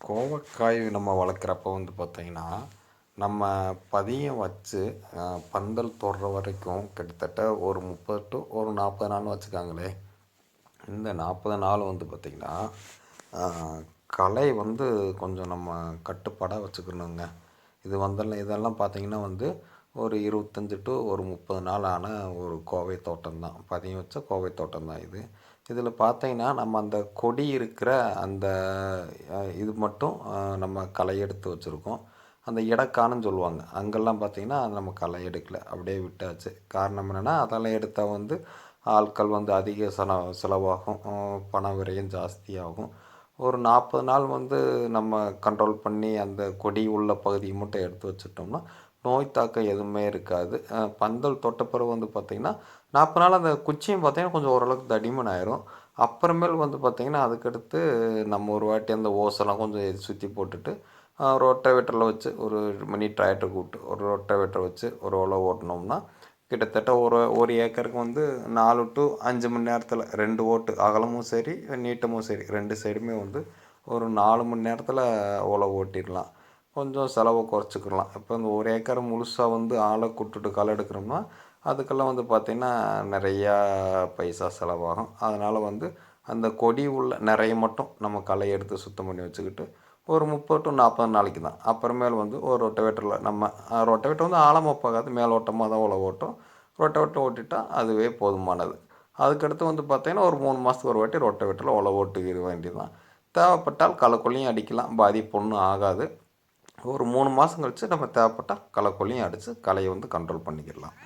கோவக்காய் நம்ம வளர்க்குறப்ப வந்து பார்த்திங்கன்னா நம்ம பதியம் வச்சு பந்தல் தொடுற வரைக்கும் கிட்டத்தட்ட ஒரு முப்பது டு ஒரு நாற்பது நாள்னு வச்சுக்கோங்களேன் இந்த நாற்பது நாள் வந்து பார்த்திங்கன்னா கலை வந்து கொஞ்சம் நம்ம கட்டுப்பாடாக வச்சுக்கணுங்க. இது வந்தெல்லாம் இதெல்லாம் பார்த்திங்கன்னா வந்து ஒரு இருபத்தஞ்சி டு ஒரு முப்பது நாள் ஆன ஒரு கோவை தோட்டம் தான் பதியம் வச்ச கோவை தோட்டம் தான் இது. இதில் பார்த்தீங்கன்னா நம்ம அந்த கொடி இருக்கிற அந்த இது மட்டும் நம்ம களை எடுத்து வச்சுருக்கோம். அந்த இடக்கானு சொல்லுவாங்க. அங்கெல்லாம் பார்த்திங்கன்னா நம்ம களை எடுக்கலை. அப்படியே விட்டாச்சு. காரணம் என்னென்னா அதெல்லாம் எடுத்தால் வந்து ஆட்கள் வந்து அதிக செல செலவாகும். பண விரயம் ஜாஸ்தியாகும். ஒரு நாற்பது நாள் வந்து நம்ம கண்ட்ரோல் பண்ணி அந்த கொடி உள்ள பகுதியை மட்டும் எடுத்து வச்சுட்டோம்னா நோய் தாக்கம் எதுவுமே இருக்காது. பந்தல் தொட்ட பிறகு வந்து பார்த்திங்கன்னா நாற்பது நாள் அந்த குச்சியும் பார்த்திங்கன்னா கொஞ்சம் ஓரளவுக்கு தடிமன் ஆயிரும். அப்புறமேல் வந்து பார்த்திங்கன்னா அதுக்கடுத்து நம்ம ஒரு வாட்டி அந்த ஓசெல்லாம் கொஞ்சம் சுற்றி போட்டுட்டு ரோட்டவேட்டரில் வச்சு ஒரு மினி டிராக்டர் கூப்பிட்டு ஒரு ரோட்டவேட்டர் வச்சு ஒரு உழவு ஓட்டினோம்னா கிட்டத்தட்ட ஒரு ஒரு ஏக்கருக்கு வந்து நாலு டு அஞ்சு மணி நேரத்தில் ரெண்டு ஓட்டு அகலமும் சரி நீட்டமும் சரி ரெண்டு சைடுமே வந்து ஒரு நாலு மணி நேரத்தில் உழவு ஓட்டிடலாம். கொஞ்சம் செலவை குறைச்சிக்கலாம். இப்போ இந்த ஒரு ஏக்கர் முழுசாக வந்து ஆளை கூட்டுட்டு களை எடுக்கிறோம்னா அதுக்கெல்லாம் வந்து பார்த்திங்கன்னா நிறையா பைசா செலவாகும். அதனால் வந்து அந்த கொடி உள்ள நிறைய மட்டும் நம்ம களை எடுத்து சுத்தம் பண்ணி வச்சுக்கிட்டு ஒரு முப்பது டு நாற்பது நாளைக்கு தான். அப்புறமேல் வந்து ஒரு ரொட்டவேட்டரில் நம்ம ரொட்டவேட்டர் வந்து ஆழமாக போகாது மேலோட்டமாக தான் உழவு ஓட்டும். ரொட்டவேட்டர் ஓட்டிட்டால் அதுவே போதுமானது. அதுக்கடுத்து வந்து பார்த்திங்கன்னா ஒரு மூணு மாதத்துக்கு ஒரு வாட்டி ரொட்டவேட்டரில் உழவு ஓட்டுக்கிற வேண்டியது தான் தேவைப்பட்டால் களைக்கொல்லியும் அடிக்கலாம். பாதிப்பு ஒன்றும் ஆகாது. ஒரு மூணு மாதம் கழித்து நம்ம தேவைப்பட்டால் களைக்கொல்லியும் அடித்து களையை வந்து கண்ட்ரோல் பண்ணிக்கிடலாம்.